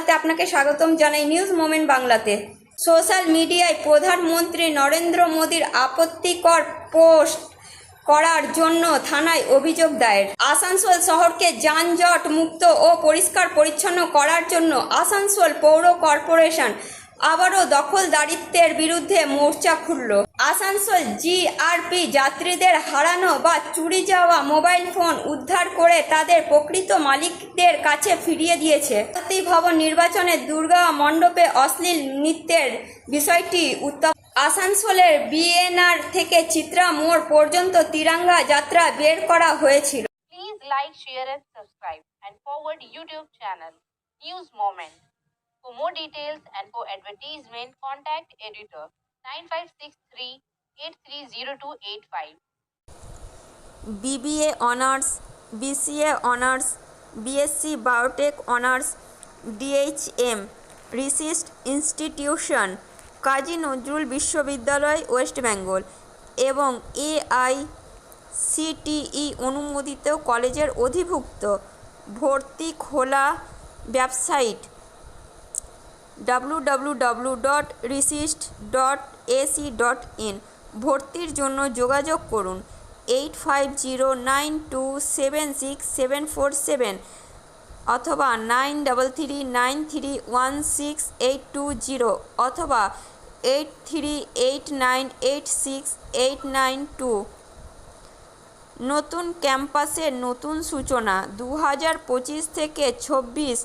বাংলাতে আপনাকে স্বাগতম জানাই নিউজ মোমেন্ট বাংলাতে। সোশ্যাল মিডিয়ায় প্রধানমন্ত্রী নরেন্দ্র মোদীর আপত্তিকর পোস্ট করার জন্য থানায় অভিযোগ দায়ের। আসানসোল শহরকে যানজট মুক্ত ও পরিষ্কার পরিচ্ছন্ন করার জন্য আসানসোল পৌর কর্পোরেশন আবারও দখলদারিত্বের বিরুদ্ধে মোর্চা খুলল। আসানসোল জিআরপি যাত্রীদের হারানো বা চুরি যাওয়া মোবাইল ফোন উদ্ধার করে তাদের প্রকৃত মালিকদের কাছে ফিরিয়ে দিয়েছে। জাতি ভবন নির্বাচনে দুর্গা মণ্ডপে অশ্লীল নৃত্যের বিষয়টি উত্তাপ আসানসোলের বিএনআর থেকে চিত্রা মোড় পর্যন্ত তিরাঙ্গা যাত্রা বের করা হয়েছিল। Please like, share, and subscribe, and forward YouTube channel News Moment. For more details and for advertisement, contact editor 9563 830285. BBA honours BCA honours BSc biotech honours DHM রিসিস্ট institution Kazi Nazrul বিশ্ববিদ্যালয় ওয়েস্ট বেঙ্গল এবং এআই সিটিই অনুমোদিত কলেজের অধিভুক্ত ভর্তি খোলা website W dot রিসিস্ট dot AC dot in ভর্তির জন্য যোগাযোগ করুন eight five zero nine two seven six seven four seven অথবা nine double three nine three one six eight two zero অথবা eight three eight nine eight six eight nine two নতুন ক্যাম্পাসের নতুন সূচনা দু হাজার পঁচিশ থেকে ছব্বিশ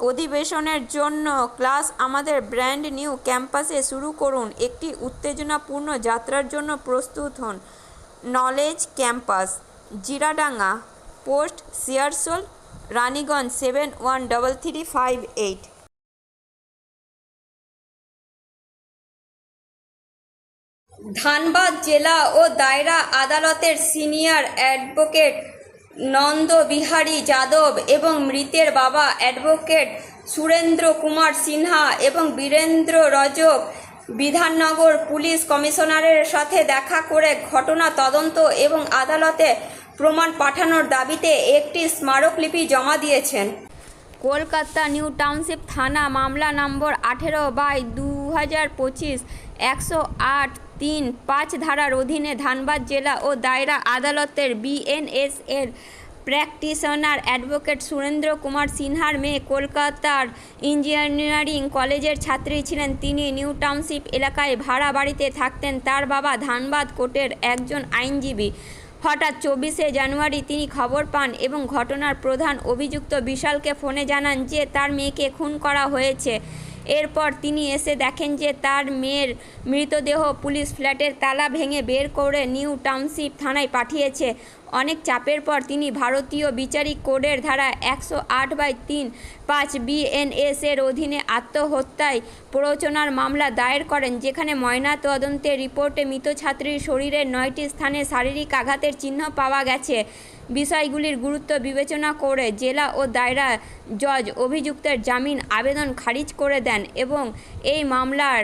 অধিবেশনের জন্য ক্লাস আমাদের ব্র্যান্ড নিউ ক্যাম্পাসে শুরু করুন। একটি উত্তেজনাপূর্ণ যাত্রার জন্য প্রস্তুত হন। Knowledge campus, Jiradanga post Searsole, Raniganj seven one double three five eight. Dhanbad জেলা ও দায়রা আদালতের সিনিয়র অ্যাডভোকেট নন্দবিহারী যাদব এবং মৃতের বাবা অ্যাডভোকেট সুরেন্দ্র কুমার সিনহা এবং বীরেন্দ্র রজক বিধাননগর পুলিশ কমিশনারের সাথে দেখা করে ঘটনা তদন্ত এবং আদালতে প্রমাণ পাঠানোর দাবিতে একটি স্মারকলিপি জমা দিয়েছেন। কলকাতা নিউ টাউনশিপ থানা মামলা নম্বর আঠেরো বাই দু হাজার পঁচিশ একশো আট তিন পাঁচ ধারার অধীনে ধানবাদ জেলা ও দায়রা আদালতের বিএনএস এর প্র্যাকটিশনার অ্যাডভোকেট সুরেন্দ্র কুমার সিনহার মেয়ে কলকাতার ইঞ্জিনিয়ারিং কলেজের ছাত্রী ছিলেন তিনি। নিউ টাউনশিপ এলাকায় ভাড়া বাড়িতে থাকতেন তার বাবা ধানবাদ কোর্টের একজন আইনজীবী। হঠাৎ চব্বিশে জানুয়ারি তিনি খবর পান এবং ঘটনার প্রধান অভিযুক্ত বিশালকে ফোনে জানান যে তার মেয়েকে খুন করা হয়েছে। এরপর তিনি এসে দেখেন যে তার মেয়ের মৃতদেহ পুলিশ ফ্ল্যাটের তালা ভেঙে বের করে নিউ টাউনশিপ থানায় পাঠিয়েছে। অনেক চাপের পর তিনি ভারতীয় বিচারিক কোডের ধারা একশো আট বাই তিন পাঁচ বিএনএস এর অধীনে আত্মহত্যায় প্ররোচনার মামলা দায়ের করেন, যেখানে ময়না তদন্তের রিপোর্টে মৃত ছাত্রীর শরীরের নয়টি স্থানে শারীরিক আঘাতের চিহ্ন পাওয়া গেছে। বিষয়গুলির গুরুত্ব বিবেচনা করে জেলা ও দায়রা জজ অভিযুক্তের জামিন আবেদন খারিজ করে দেন এবং এই মামলার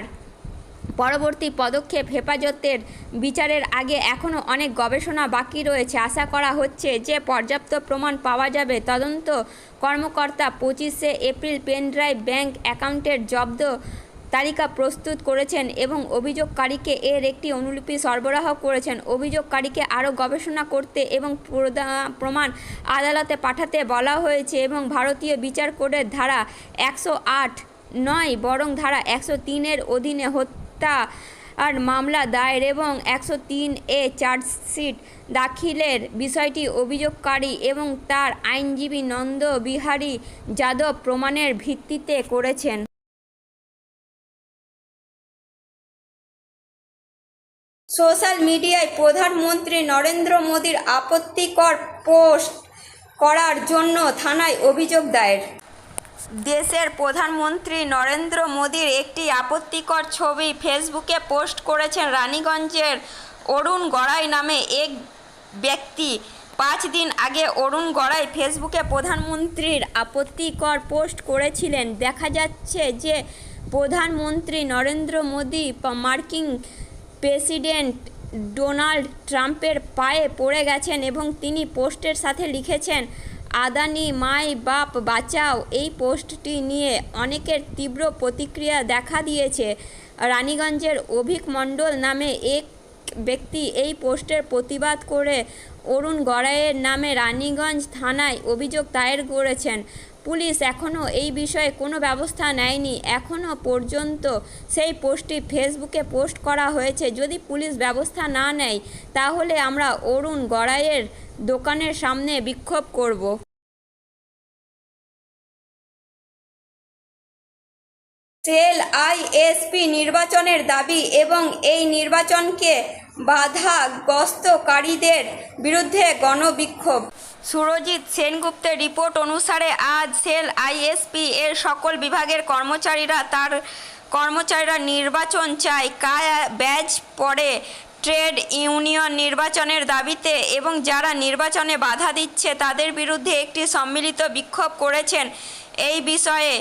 পরবর্তী পদক্ষেপ হেফাজতের বিচারের আগে এখনও অনেক গবেষণা বাকি রয়েছে। আশা করা হচ্ছে যে পর্যাপ্ত প্রমাণ পাওয়া যাবে। তদন্ত কর্মকর্তা পঁচিশে এপ্রিল পেনড্রাইভ ব্যাংক অ্যাকাউন্টের জব্দ তালিকা প্রস্তুত করেছেন এবং অভিযোগকারীকে এর একটি অনুলিপি সরবরাহ করেছেন। অভিযোগকারীকে আরও গবেষণা করতে এবং প্রমাণ আদালতে পাঠাতে বলা হয়েছে এবং ভারতীয় বিচার কোডের ধারা একশো আট নয় বরং ধারা একশো তিনের অধীনে হত্যা আর মামলা দায়ের এবং একশো তিন এ চার্জশিট দাখিলের বিষয়টি অভিযোগকারী এবং তার আইনজীবী নন্দ বিহারী যাদব প্রমাণের ভিত্তিতে করেছেন। সোশ্যাল মিডিয়ায় প্রধানমন্ত্রী নরেন্দ্র মোদীর আপত্তিকর পোস্ট করার জন্য থানায় অভিযোগ দায়ের। দেশের প্রধানমন্ত্রী নরেন্দ্র মোদীর একটি আপত্তিকর ছবি ফেসবুকে পোস্ট করেছেন রানীগঞ্জের অরুণ গড়াই নামে এক ব্যক্তি। পাঁচ দিন আগে অরুণ গড়াই ফেসবুকে প্রধানমন্ত্রীর আপত্তিকর পোস্ট করেছিলেন। দেখা যাচ্ছে যে প্রধানমন্ত্রী নরেন্দ্র মোদী মার্কিন প্রেসিডেন্ট ডোনাল্ড ট্রাম্পের পায়ে পড়ে গেছেন এবং তিনি পোস্টের সাথে লিখেছেন আদানি, মাই বাপ, বাঁচাও। এই পোস্টটি নিয়ে অনেকের তীব্র প্রতিক্রিয়া দেখা দিয়েছে। রানীগঞ্জের অভিক মণ্ডল নামে এক ব্যক্তি এই পোস্টের প্রতিবাদ করে অরুণ গড়াইয়ের নামে রানীগঞ্জ থানায় অভিযোগ দায়ের করেছেন। পুলিশ এখনও এই বিষয়ে কোনো ব্যবস্থা নেয়নি। এখনও পর্যন্ত সেই পোস্টটি ফেসবুকে পোস্ট করা হয়েছে। যদি পুলিশ ব্যবস্থা না নেয়, তাহলে আমরা অরুণ গড়াইয়ের দোকানের সামনে বিক্ষোভ করব। সেল আইএসপি নির্বাচনের দাবি এবং এই নির্বাচনকে বাধাগ্রস্তকারীদের বিরুদ্ধে গণবিক্ষোভ। সুরজিৎ সেনগুপ্তের রিপোর্ট অনুসারে আজ সেল আইএসপি এর সকল বিভাগের কর্মচারীরা তার কর্মচারীরা নির্বাচন চায়। কায়া ব্যাজ পড়ে ট্রেড ইউনিয়ন নির্বাচনের দাবিতে এবং যারা নির্বাচনে বাধা দিচ্ছে তাদের বিরুদ্ধে একটি সম্মিলিত বিক্ষোভ করেছেন এই বিষয়ে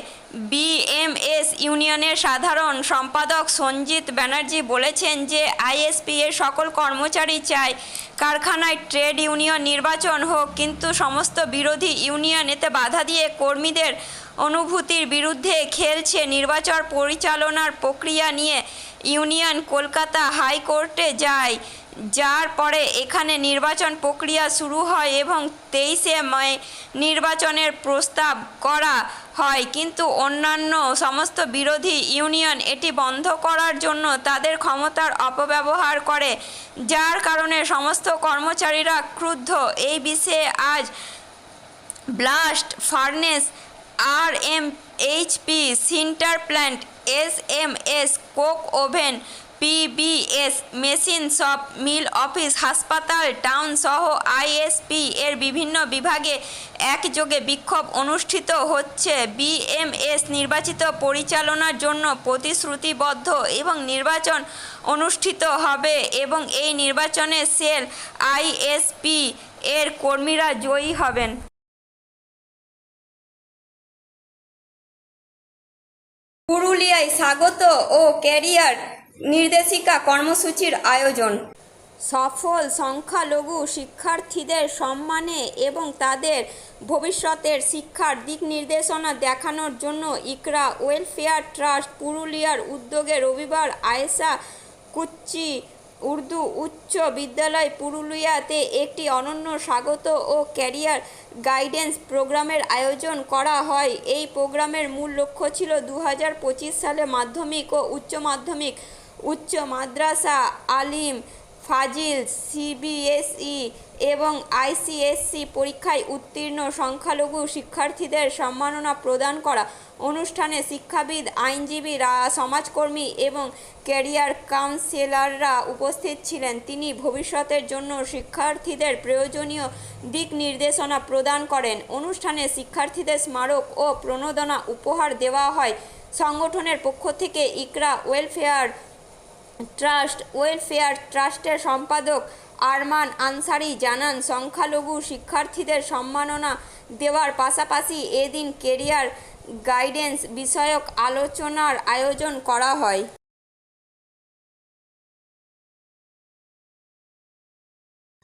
বিএমএস ইউনিয়নের সাধারণ সম্পাদক সঞ্জিত ব্যানার্জি বলেছেন যে আইএসপি এর সকল কর্মচারী চায় কারখানায় ট্রেড ইউনিয়ন নির্বাচন হোক, কিন্তু সমস্ত বিরোধী ইউনিয়ন এতে বাধা দিয়ে কর্মীদের অনুভূতির বিরুদ্ধে খেলছে নির্বাচন পরিচালনার প্রক্রিয়া নিয়ে ইউনিয়ন কলকাতা হাইকোর্টে যায়। যার পরে এখানে নির্বাচন প্রক্রিয়া শুরু হয় এবং তেইশে মে নির্বাচনের প্রস্তাব করা হয়। কিন্তু অন্যান্য সমস্ত বিরোধী ইউনিয়ন এটি বন্ধ করার জন্য তাদের ক্ষমতার অপব্যবহার করে। যার কারণে সমস্ত কর্মচারীরা ক্রুদ্ধ। এই বিষয়ে আজ blast furnace R M HP sinter plant S M S coke oven PBS machine shop, mill office, হাসপাতাল, টাউন সহ আইএসপি এর বিভিন্ন বিভাগে একযোগে বিক্ষোভ অনুষ্ঠিত হচ্ছে। বিএমএস নির্বাচিত পরিচালনার জন্য প্রতিশ্রুতিবদ্ধ এবং নির্বাচন অনুষ্ঠিত হবে এবং এই নির্বাচনে সেল আইএসপি এর কর্মীরা জয়ী হবেন। পুরুলিয়ায় স্বাগত ও ক্যারিয়ার নির্দেশিকা কর্মসূচির আয়োজন। সফল সংখ্যালঘু শিক্ষার্থীদের সম্মানে এবং তাদের ভবিষ্যতের শিক্ষার দিক নির্দেশনা দেখানোর জন্য ইকরা ওয়েলফেয়ার ট্রাস্ট পুরুলিয়ার উদ্যোগে রবিবার আয়েশা কুচ্চি উর্দু উচ্চ বিদ্যালয় পুরুলিয়াতে একটি অনন্য স্বাগত ও ক্যারিয়ার গাইডেন্স প্রোগ্রামের আয়োজন করা হয়। এই প্রোগ্রামের মূল লক্ষ্য ছিল দু হাজার পঁচিশ সালে মাধ্যমিক ও উচ্চ মাধ্যমিক উচ্চ মাদ্রাসা, আলিম, ফাজিল, সিবিএসই এবং আইসিএসসি পরীক্ষায় উত্তীর্ণ সংখ্যালঘু শিক্ষার্থীদের সম্মাননা প্রদান করা। অনুষ্ঠানে শিক্ষাবিদ, আইনজীবী সমাজকর্মী এবং ক্যারিয়ার কাউন্সিলররা উপস্থিত ছিলেন। তিনি ভবিষ্যতের জন্য শিক্ষার্থীদের প্রয়োজনীয় দিক নির্দেশনা প্রদান করেন। অনুষ্ঠানে শিক্ষার্থীদের স্মারক ও প্রণোদনা উপহার দেওয়া হয়। সংগঠনের পক্ষ থেকে ইকরা ওয়েলফেয়ার ট্রাস্ট, ওয়েলফেয়ার ট্রাস্টের সম্পাদক আরমান আনসারি জানান, সংখ্যালঘু শিক্ষার্থীদের সম্মাননা দেওয়ার পাশাপাশি এদিন কেরিয়ার গাইডেন্স বিষয়ক আলোচনার আয়োজন করা হয়।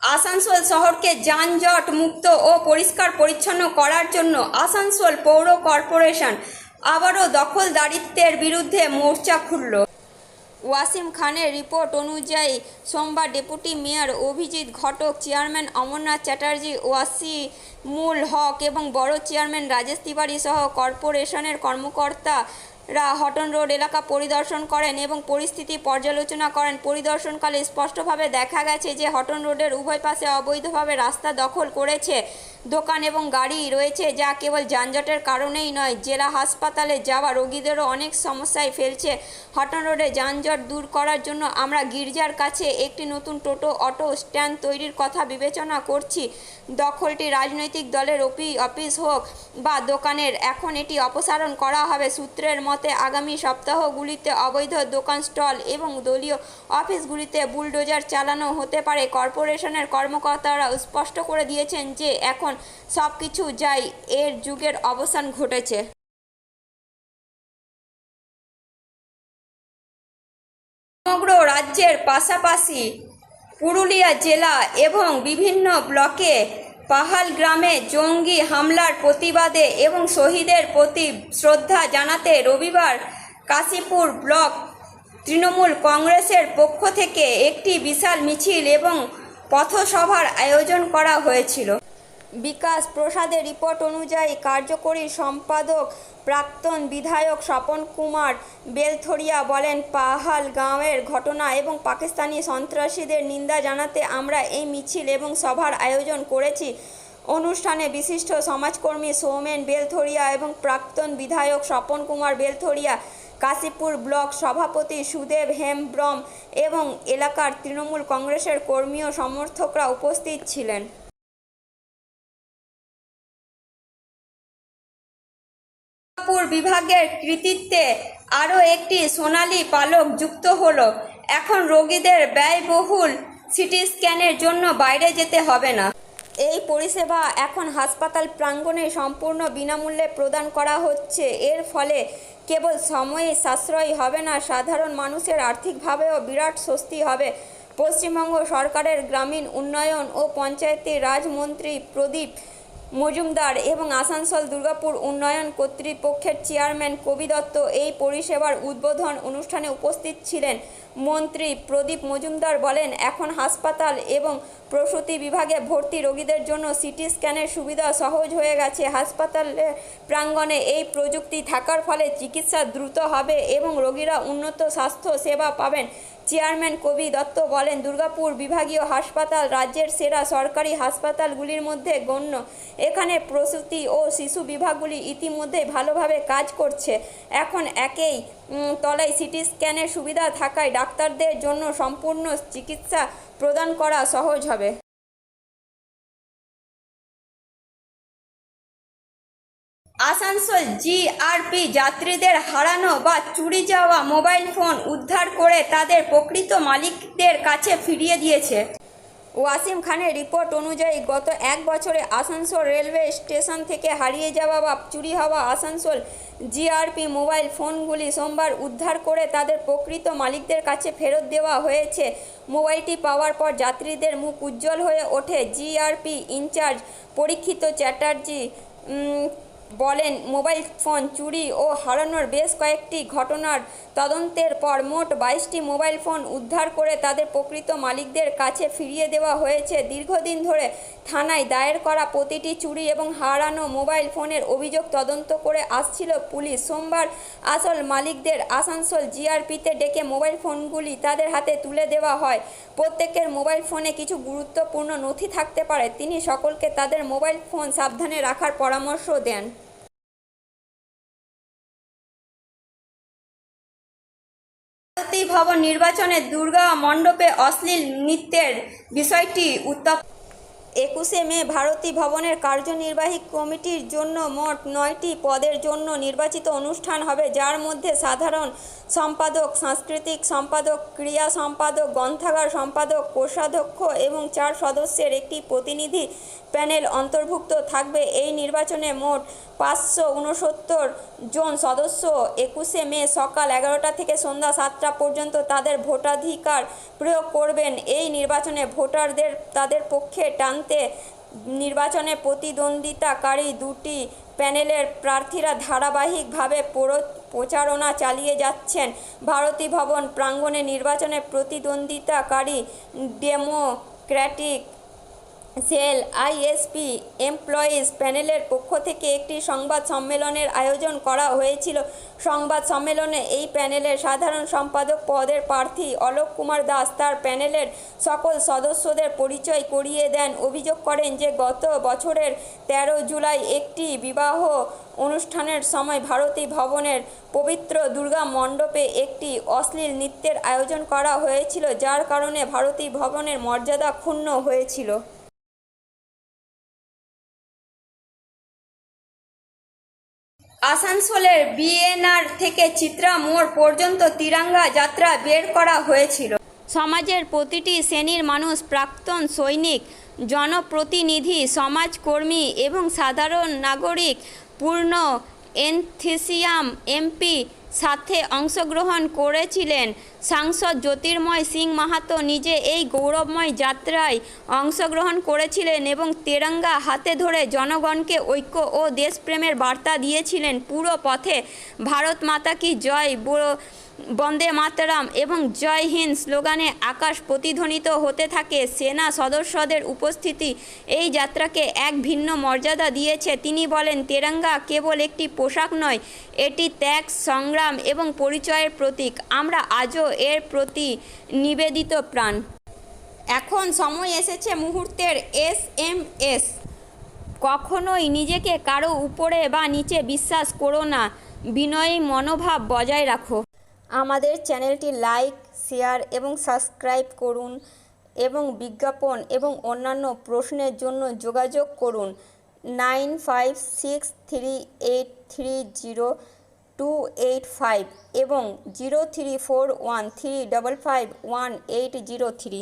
আসানসোল শহরকে যানজট মুক্ত ও পরিষ্কার পরিচ্ছন্ন করার জন্য আসানসোল পৌর কর্পোরেশন আবারও দখলদারিত্বের বিরুদ্ধে মোর্চা খুলল। ওয়াসিম খানের রিপোর্ট অনুযায়ী, সোমবার deputy mayor Abhijit Ghatak, chairman Amarnath Chatterjee Wasimul Haque এবং বড় চেয়ারম্যান রাজেশ তিওয়ারি সহ কর্পোরেশনের কর্মকর্তারা হটন রোড এলাকা পরিদর্শন করেন এবং পরিস্থিতি পর্যালোচনা করেন। পরিদর্শনকালে স্পষ্টভাবে দেখা গেছে যে হটন রোডের উভয় পাশে অবৈধভাবে রাস্তা দখল করেছে। দোকান এবং গাড়ি রয়েছে যা কেবল যানজটের কারণেই নয়, জেলা হাসপাতালে যাওয়া রোগীদেরও অনেক সমস্যায় ফেলছে। হটন রোডে যানজট দূর করার জন্য আমরা গির্জার কাছে একটি নতুন টোটো, অটো স্ট্যান্ড তৈরির কথা বিবেচনা করছি। দখলটি রাজনৈতিক দলের অফিস হোক বা দোকানের, এখন এটি অপসারণ করা হবে। সূত্রের মতে আগামী সপ্তাহগুলিতে অবৈধ দোকান স্টল এবং দলীয় অফিসগুলিতে বুলডোজার চালানো হতে পারে। কর্পোরেশনের কর্মকর্তারা স্পষ্ট করে দিয়েছেন যে এখন সব কিছু যাই এর যুগের অবসান ঘটেছে। সমগ্র রাজ্যের পাশাপাশি পুরুলিয়া জেলা এবং বিভিন্ন ব্লকে পাহাল গ্রামে জঙ্গি হামলার প্রতিবাদে এবং শহীদের প্রতি শ্রদ্ধা জানাতে রবিবার কাশীপুর ব্লক তৃণমূল কংগ্রেসের পক্ষ থেকে একটি বিশাল মিছিল এবং পথসভার আয়োজন করা হয়েছিল। বিকাশ প্রসাদের রিপোর্ট অনুযায়ী কার্যকরী সম্পাদক প্রাক্তন বিধায়ক স্বপন কুমার বেলথরিয়া বলেন, পাহাল গাঁওয়ের ঘটনা এবং পাকিস্তানি সন্ত্রাসীদের নিন্দা জানাতে আমরা এই মিছিল এবং সভার আয়োজন করেছি। অনুষ্ঠানে বিশিষ্ট সমাজকর্মী সৌমেন বেলথরিয়া এবং প্রাক্তন বিধায়ক স্বপন কুমার বেলথরিয়া কাশীপুর ব্লক সভাপতি সুদেব হেমব্রম এবং এলাকার তৃণমূল কংগ্রেসের কর্মী ও সমর্থকরা উপস্থিত ছিলেন। বিভাগের কৃতিত্বে আরও একটি সোনালী পালক যুক্ত হলো। এখন রোগীদের ব্যয়বহুল সিটি স্ক্যানের জন্য বাইরে যেতে হবে না। এই পরিষেবা এখন হাসপাতাল প্রাঙ্গণে সম্পূর্ণ বিনামূল্যে প্রদান করা হচ্ছে। এর ফলে কেবল সময়ে সাশ্রয়ী হবে না, সাধারণ মানুষের আর্থিকভাবেও বিরাট স্বস্তি হবে। পশ্চিমবঙ্গ সরকারের গ্রামীণ উন্নয়ন ও পঞ্চায়েতি রাজমন্ত্রী প্রদীপ মজুমদার এবং আসানসোল দুর্গাপুর উন্নয়ন কর্তৃপক্ষের চেয়ারম্যান কবি দত্ত এই পরিষেবার উদ্বোধন অনুষ্ঠানে উপস্থিত ছিলেন। মন্ত্রী প্রদীপ মজুমদার বলেন, এখন হাসপাতাল এবং প্রসূতি বিভাগে ভর্তি রোগীদের জন্য সিটি স্ক্যানের সুবিধা সহজ হয়ে গেছে। হাসপাতালের প্রাঙ্গণে এই প্রযুক্তি থাকার ফলে চিকিৎসা দ্রুত হবে এবং রোগীরা উন্নত স্বাস্থ্য সেবা পাবেন। চেয়ারম্যান কবি দত্ত বলেন, দুর্গাপুর বিভাগীয় হাসপাতাল রাজ্যের সেরা সরকারি হাসপাতালগুলির মধ্যে গণ্য। এখানে প্রসূতি ও শিশু বিভাগগুলি ইতিমধ্যে ভালোভাবে কাজ করছে। এখন একেই তলায় সিটি স্ক্যানের সুবিধা থাকায় ডাক্তারদের জন্য সম্পূর্ণ চিকিৎসা প্রদান করা সহজ হবে। আসানসোল জিআরপি যাত্রীদের হারানো বা চুরি যাওয়া মোবাইল ফোন উদ্ধার করে তাদের প্রকৃত মালিকদের কাছে ফিরিয়ে দিয়েছে। ওয়াসিম খানের রিপোর্ট অনুযায়ী, গত এক বছরে আসানসোল রেলওয়ে স্টেশন থেকে হারিয়ে যাওয়া বা চুরি হওয়া আসানসোল জিআরপি মোবাইল ফোনগুলি সোমবার উদ্ধার করে তাদের প্রকৃত মালিকদের কাছে ফেরত দেওয়া হয়েছে। মোবাইলটি পাওয়ার পর যাত্রীদের মুখ উজ্জ্বল হয়ে ওঠে। জিআরপি ইনচার্জ পরীক্ষিত চ্যাটার্জি বলেন, মোবাইল ফোন চুরি ও হারানোর বেশ কয়েকটি ঘটনার তদন্তের পর মোট বাইশটি মোবাইল ফোন উদ্ধার করে তাদের প্রকৃত মালিকদের কাছে ফিরিয়ে দেওয়া হয়েছে। দীর্ঘদিন ধরে থানায় দায়ের করা প্রতিটি চুরি এবং হারানো মোবাইল ফোনের অভিযোগ তদন্ত করে আসছিল পুলিশ। সোমবার আসল মালিকদের আসানসোল জিআরপিতে ডেকে মোবাইল ফোনগুলি তাদের হাতে তুলে দেওয়া হয়। প্রত্যেকের মোবাইল ফোনে কিছু গুরুত্বপূর্ণ নথি থাকতে পারে। তিনি সকলকে তাদের মোবাইল ফোন সাবধানে রাখার পরামর্শ দেন। ভবন নির্বাচনে দুর্গা মণ্ডপে অশ্লীল নৃত্যের বিষয়টি উত্তপ একুশে মে ভারতী ভবনের কার্যনির্বাহী কমিটির জন্য মোট নয়টি পদের জন্য নির্বাচিত অনুষ্ঠান হবে, যার মধ্যে সাধারণ সম্পাদক, সাংস্কৃতিক সম্পাদক ক্রিয়া সম্পাদক, গ্রন্থাগার সম্পাদক, কোষাধ্যক্ষ এবং চার সদস্যের একটি প্রতিনিধি প্যানেল অন্তর্ভুক্ত থাকবে। এই নির্বাচনে মোট পাঁচশো উনসত্তর জন সদস্য একুশে মে সকাল এগারোটা থেকে সন্ধ্যা সাতটা পর্যন্ত তাদের ভোটাধিকার প্রয়োগ করবেন। এই নির্বাচনে ভোটারদের, তাদের পক্ষে টানতে নির্বাচনে প্রতিদ্বন্দ্বিতাকারী দুটি প্যানেলের প্রার্থীরা ধারাবাহিকভাবে প্রো- প্রচারণা চালিয়ে যাচ্ছেন। ভারতী ভবন প্রাঙ্গণে নির্বাচনে প্রতিদ্বন্দ্বিতাকারী ডেমোক্র্যাটিক সেল আইএসপি এমপ্লয়িজ প্যানেলের পক্ষ থেকে একটি সংবাদ সম্মেলনের আয়োজন করা হয়েছিল। সংবাদ সম্মেলনে এই প্যানেলের সাধারণ সম্পাদক পদের প্রার্থী অলোক কুমার দাস তার প্যানেলের সকল সদস্যদের পরিচয় করিয়ে দেন। অভিযোগ করেন যে, গত বছরের তেরো জুলাই একটি বিবাহ অনুষ্ঠানের সময় ভারতী ভবনের পবিত্র দুর্গা মণ্ডপে একটি অশ্লীল নৃত্যের আয়োজন করা হয়েছিল, যার কারণে ভারতী ভবনের মর্যাদা ক্ষুণ্ণ হয়েছিল। আসানসোলের বিএনআর থেকে চিত্রা মোড় পর্যন্ত তিরাঙ্গা যাত্রা বের করা হয়েছিল। সমাজের প্রতিটি শ্রেণির মানুষ, প্রাক্তন সৈনিক, জনপ্রতিনিধি, সমাজকর্মী এবং সাধারণ নাগরিক, পূর্ণ এনথিসিয়াম এমপি সাথে অংশগ্রহণ করেছিলেন। সাংসদ জ্যোতির্ময় সিং মাহাতো নিজে এই গৌরবময় যাত্রায় অংশগ্রহণ করেছিলেন এবং তেরঙ্গা হাতে ধরে জনগণকে ঐক্য ও দেশপ্রেমের বার্তা দিয়েছিলেন পুরো পথে। ভারত মাতা কি জয়? বন্দে মাতরম এবং জয় হিন্দ স্লোগানে আকাশ প্রতিধ্বনিত হতে থাকে। সেনা সদস্যদের উপস্থিতি এই যাত্রাকে এক ভিন্ন মর্যাদা দিয়েছে। তিনি বলেন, তেরঙ্গা কেবল একটি পোশাক নয়, এটি ত্যাগ, সংগ্রাম এবং পরিচয়ের প্রতীক। আমরা আজও এর প্রতি নিবেদিত প্রাণ। এখন সময় এসেছে মুহূর্তের এস এম এস। কখনোই নিজেকে কারও উপরে বা নিচে বিশ্বাস করো না। বিনয়ী মনোভাব বজায় রাখো। আমাদের চ্যানেলটি লাইক, শেয়ার এবং সাবস্ক্রাইব করুন এবং বিজ্ঞাপন এবং অন্যান্য প্রশ্নের জন্য যোগাযোগ করুন। Nine five six three eight three zero two eight five এবং zero three four one three double five one eight zero three